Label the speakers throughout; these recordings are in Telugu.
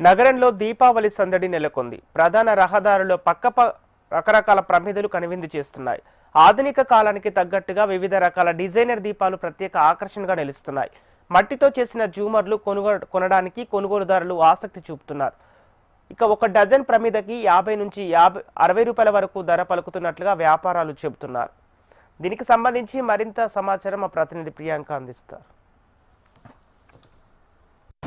Speaker 1: నగరంలో దీపావళి సందడి నెలకొంది. ప్రధాన రహదారుల్లో పక్క రకరకాల ప్రమిదలు కనువిందు చేస్తున్నాయి. ఆధునిక కాలానికి తగ్గట్టుగా వివిధ రకాల డిజైనర్ దీపాలు ప్రత్యేక ఆకర్షణగా నిలుస్తున్నాయి. మట్టితో చేసిన జూమర్లు కొనుగోలు కొనడానికి కొనుగోలుదారులు ఆసక్తి చూపుతున్నారు. ఇక ఒక డజన్ ప్రమిదకి యాభై నుంచి యాభై అరవై రూపాయల వరకు ధర పలుకుతున్నట్లుగా వ్యాపారాలు చెబుతున్నారు. దీనికి సంబంధించి మరింత సమాచారం మా ప్రతినిధి ప్రియాంక అందిస్తారు.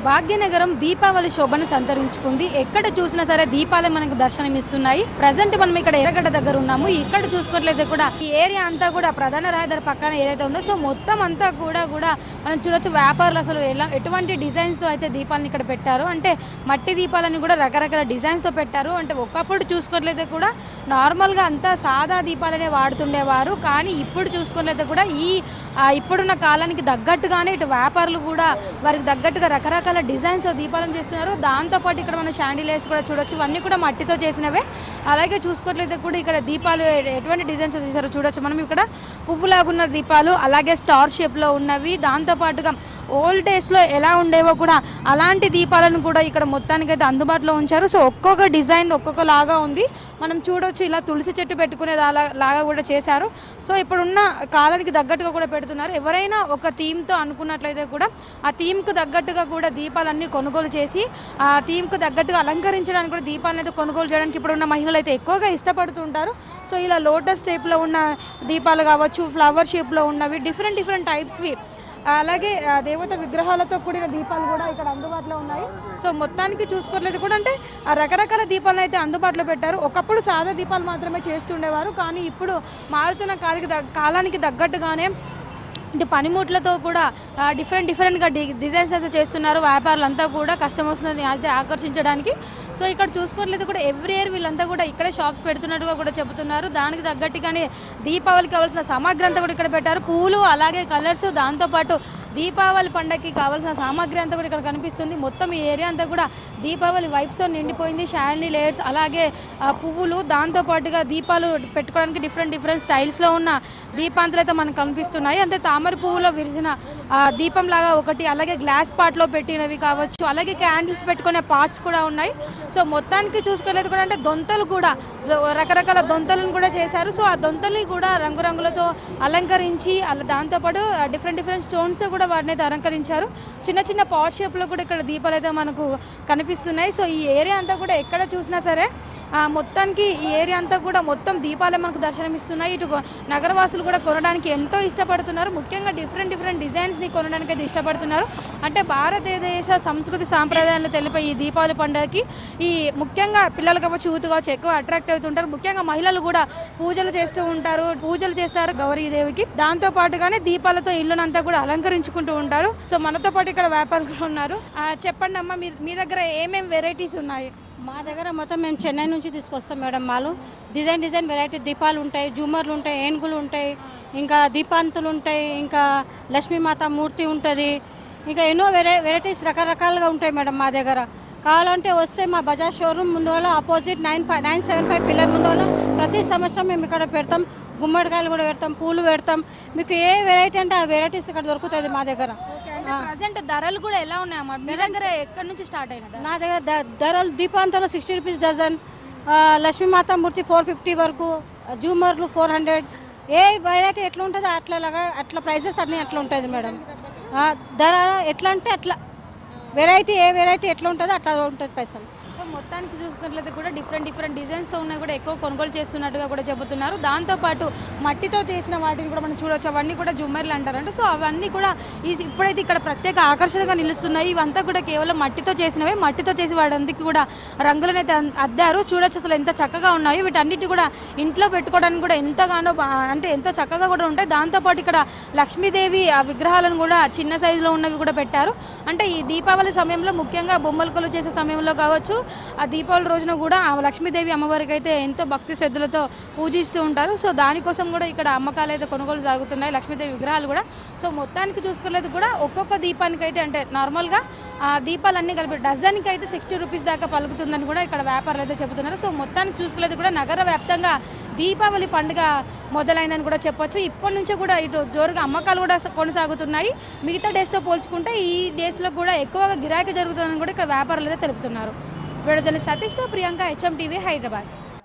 Speaker 2: భాగ్యనగరం దీపావళి శోభను సంతరించుకుంది. ఎక్కడ చూసినా సరే దీపాలే మనకు దర్శనమిస్తున్నాయి. ప్రజెంట్ మనం ఇక్కడ ఎర్రగడ్డ దగ్గర ఉన్నాము. ఇక్కడ చూసుకోవట్లయితే కూడా ఈ ఏరియా అంతా కూడా ప్రధాన రహదారి పక్కన ఏదైతే ఉందో సో మొత్తం అంతా కూడా కూడా మనం చూడొచ్చు వ్యాపారులు అసలు ఎలా ఎటువంటి డిజైన్స్తో అయితే దీపాలను ఇక్కడ పెట్టారు. అంటే మట్టి దీపాలని కూడా రకరకాల డిజైన్స్తో పెట్టారు. అంటే ఒకప్పుడు చూసుకోవట్లయితే కూడా నార్మల్గా అంతా సాదా దీపాలనే వాడుతుండేవారు. కానీ ఇప్పుడు చూసుకోవట్లయితే కూడా ఈ ఇప్పుడున్న కాలానికి తగ్గట్టుగానే ఇటు వ్యాపారులు కూడా వారికి తగ్గట్టుగా రకరకాల డిజైన్స్ దీపాలను చేస్తున్నారు. దాంతోపాటు ఇక్కడ మనం షాండిలేస్ కూడా చూడొచ్చు. ఇవన్నీ కూడా మట్టితో చేసినవే. అలాగే చూసుకోవట్లయితే కూడా ఇక్కడ దీపాలు ఎటువంటి డిజైన్స్ చేశారో చూడొచ్చు. మనం ఇక్కడ పువ్వులాగున్న దీపాలు అలాగే స్టార్ షేప్లో ఉన్నవి. దాంతోపాటుగా ఓల్డ్ డేస్లో ఎలా ఉండేవో కూడా అలాంటి దీపాలను కూడా ఇక్కడ మొత్తానికైతే అందుబాటులో ఉంచారు. సో ఒక్కొక్క డిజైన్ ఒక్కొక్క లాగా ఉంది. మనం చూడొచ్చు ఇలా తులసి చెట్టు పెట్టుకునే లాగా కూడా చేశారు. సో ఇప్పుడున్న కాలానికి తగ్గట్టుగా కూడా పెడుతున్నారు. ఎవరైనా ఒక థీమ్తో అనుకున్నట్లయితే కూడా ఆ థీమ్కు తగ్గట్టుగా కూడా దీపాలన్నీ కొనుగోలు చేసి ఆ థీమ్కు తగ్గట్టుగా అలంకరించడానికి కూడా దీపాలను అయితే కొనుగోలు చేయడానికి ఇప్పుడున్న మహిళలు అయితే ఎక్కువగా ఇష్టపడుతుంటారు. సో ఇలా లోటస్ టైప్లో ఉన్న దీపాలు కావచ్చు ఫ్లవర్ షేప్లో ఉన్నవి డిఫరెంట్ డిఫరెంట్ టైప్స్వి అలాగే దేవత విగ్రహాలతో కూడిన దీపాలు కూడా ఇక్కడ అందుబాటులో ఉన్నాయి. సో మొత్తానికి చూసుకోవట్లేదు కూడా అంటే రకరకాల దీపాలను అయితే అందుబాటులో పెట్టారు. ఒకప్పుడు సాదా దీపాలు మాత్రమే చేస్తుండేవారు కానీ ఇప్పుడు మారుతున్న కాలానికి కాలానికి తగ్గట్టుగానే అంటే పనిముట్లతో కూడా డిఫరెంట్ డిఫరెంట్గా డి డిజైన్స్ అయితే చేస్తున్నారు. వ్యాపారులంతా కూడా కస్టమర్స్ని అయితే ఆకర్షించడానికి. సో ఇక్కడ చూసుకోవట్లేదు కూడా ఎవ్రీ ఇయర్ వీళ్ళంతా కూడా ఇక్కడే షాప్స్ పెడుతున్నట్టుగా కూడా చెబుతున్నారు. దానికి తగ్గట్టుగానే దీపావళికి కావాల్సిన సామాగ్రి అంతా కూడా ఇక్కడ పెట్టారు. పూలు అలాగే కలర్స్ దాంతోపాటు దీపావళి పండగకి కావాల్సిన సామాగ్రి అంతా కూడా ఇక్కడ కనిపిస్తుంది. మొత్తం ఈ ఏరియా అంతా కూడా దీపావళి వైప్స్తో నిండిపోయింది. షాండీ లేయర్స్ అలాగే పువ్వులు దాంతోపాటుగా దీపాలు పెట్టుకోవడానికి డిఫరెంట్ డిఫరెంట్ స్టైల్స్లో ఉన్న దీపాంతలు అయితే మనకు కనిపిస్తున్నాయి. అంటే తామర పువ్వులో విరిసిన దీపం లాగా ఒకటి అలాగే గ్లాస్ పాట్లో పెట్టినవి కావచ్చు అలాగే క్యాండిల్స్ పెట్టుకునే పార్ట్స్ కూడా ఉన్నాయి. సో మొత్తానికి చూసుకోలేదు కూడా అంటే దొంతలు కూడా రకరకాల దొంతలను కూడా చేశారు. సో ఆ దొంతల్ని కూడా రంగురంగులతో అలంకరించి అలా దాంతోపాటు డిఫరెంట్ డిఫరెంట్ స్టోన్స్తో కూడా వాటిని అయితే అలంకరించారు. చిన్న చిన్న పాట్ షేప్లో కూడా ఇక్కడ దీపాలు అయితే మనకు కనిపిస్తున్నాయి. సో ఈ ఏరియా అంతా కూడా ఎక్కడ చూసినా సరే మొత్తానికి ఈ ఏరియా అంతా కూడా మొత్తం దీపాలే మనకు దర్శనమిస్తున్నాయి. ఇటు నగరవాసులు కూడా కొనడానికి ఎంతో ఇష్టపడుతున్నారు. ముఖ్యంగా డిఫరెంట్ డిఫరెంట్ డిజైన్స్ని కొనడానికి అయితే ఇష్టపడుతున్నారు. అంటే భారతదేశ సంస్కృతి సాంప్రదాయాలను తెలిపే ఈ దీపావళి పండుగకి ఈ ముఖ్యంగా పిల్లలు కావచ్చు యూత్ కావచ్చు ఎక్కువ అట్రాక్ట్ అవుతుంటారు. ముఖ్యంగా మహిళలు కూడా పూజలు చేస్తూ ఉంటారు. పూజలు చేస్తారు గౌరీదేవికి. దాంతో పాటుగానే దీపాలతో ఇల్లునంతా కూడా అలంకరించుకుంటూ ఉంటారు. సో మనతో పాటు ఇక్కడ వ్యాపారులు ఉన్నారు. చెప్పండి అమ్మ మీ మీ దగ్గర ఏమేమి వెరైటీస్ ఉన్నాయి?
Speaker 3: మా దగ్గర మొత్తం మేము చెన్నై నుంచి తీసుకొస్తాం మేడం మాలు. డిజైన్ డిజైన్ వెరైటీ దీపాలు ఉంటాయి జూమర్లు ఉంటాయి ఏనుగులు ఉంటాయి ఇంకా దీపాంతులు ఉంటాయి ఇంకా లక్ష్మీమాత మూర్తి ఉంటుంది. ఇంకా ఎన్నో వెరై వెరైటీస్ రకరకాలుగా ఉంటాయి మేడం మా దగ్గర. కావాలంటే వస్తే మా బజాజ్ షోరూమ్ ముందులో opposite nine five nine seven five pillar ముందులో ప్రతి సంవత్సరం మేము ఇక్కడ పెడతాం. గుమ్మడికాయలు కూడా పెడతాం పూలు పెడతాం. మీకు ఏ వెరైటీ అంటే ఆ వెరైటీస్ ఇక్కడ దొరుకుతుంది మా దగ్గర.
Speaker 2: ప్రజెంట్ ధరలు కూడా ఎలా ఉన్నాయమ్మా మీ దగ్గర ఎక్కడి నుంచి స్టార్ట్ అయినదా
Speaker 3: నా దగ్గర ధరలు దీపాంతలో సిక్స్టీ రూపీస్ డజన్ లక్ష్మీమాత మూర్తి ఫోర్ ఫిఫ్టీ వరకు జూమర్లు ఫోర్ హండ్రెడ్ ఏ వెరైటీ ఎట్లా ఉంటుందో అట్లాగా అట్లా ప్రైసెస్ అన్నీ అట్లా ఉంటుంది మేడం. ధర ఎట్లా అంటే అట్లా. వెరైటీ ఏ వెరైటీ ఎట్లా ఉంటుందో అట్లా ఉంటుంది పైసలు.
Speaker 2: సో మొత్తానికి చూసుకున్నట్లయితే కూడా డిఫరెంట్ డిఫరెంట్ డిజైన్స్తో ఉన్నాయి కూడా. ఎక్కువ కొనుగోలు చేస్తున్నట్టుగా కూడా చెబుతున్నారు. దాంతోపాటు మట్టితో చేసిన వాటిని కూడా మనం చూడొచ్చు. అవన్నీ కూడా జుమ్మర్లు అంటారంటే. సో అవన్నీ కూడా ఈ ఇప్పుడైతే ఇక్కడ ప్రత్యేక ఆకర్షణగా నిలుస్తున్నాయి. ఇవంతా కూడా కేవలం మట్టితో చేసినవే. మట్టితో చేసి వాడందుకు కూడా రంగులనైతే అద్దారు. చూడొచ్చు అసలు ఎంత చక్కగా ఉన్నాయి. వీటన్నిటి కూడా ఇంట్లో పెట్టుకోవడానికి కూడా ఎంతగానో అంటే ఎంతో చక్కగా కూడా ఉంటాయి. దాంతోపాటు ఇక్కడ లక్ష్మీదేవి ఆ విగ్రహాలను కూడా చిన్న సైజులో ఉన్నవి కూడా పెట్టారు. అంటే ఈ దీపావళి సమయంలో ముఖ్యంగా బొమ్మల కొలు చేసే సమయంలో కావచ్చు ఆ దీపావళి రోజున కూడా ఆ లక్ష్మీదేవి అమ్మవారికి అయితే ఎంతో భక్తి శ్రద్ధలతో పూజిస్తూ ఉంటారు. సో దానికోసం కూడా ఇక్కడ అమ్మకాలు అయితే కొనుగోలు సాగుతున్నాయి లక్ష్మీదేవి విగ్రహాలు కూడా. సో మొత్తానికి చూసుకునేది కూడా ఒక్కొక్క దీపానికి అయితే అంటే నార్మల్గా ఆ దీపాలన్నీ కలిపి డజన్కి అయితే సిక్స్టీ రూపీస్ దాకా పలుకుతుందని కూడా ఇక్కడ వ్యాపారులు అయితే చెబుతున్నారు. సో మొత్తానికి చూసుకునేది కూడా నగర వ్యాప్తంగా దీపావళి పండుగ మొదలైందని కూడా చెప్పొచ్చు. ఇప్పటి నుంచి కూడా ఇటు జోరుగా అమ్మకాలు కూడా కొనసాగుతున్నాయి. మిగతా డేస్తో పోల్చుకుంటే ఈ డేస్ డేస్లో కూడా ఎక్కువగా గిరాకీ జరుగుతుందని కూడా ఇక్కడ వ్యాపారులు అయితే తెలుపుతున్నారు. విడుదల సతీష్తో ప్రియాంక హెచ్ఎం టీవీ హైదరాబాద్.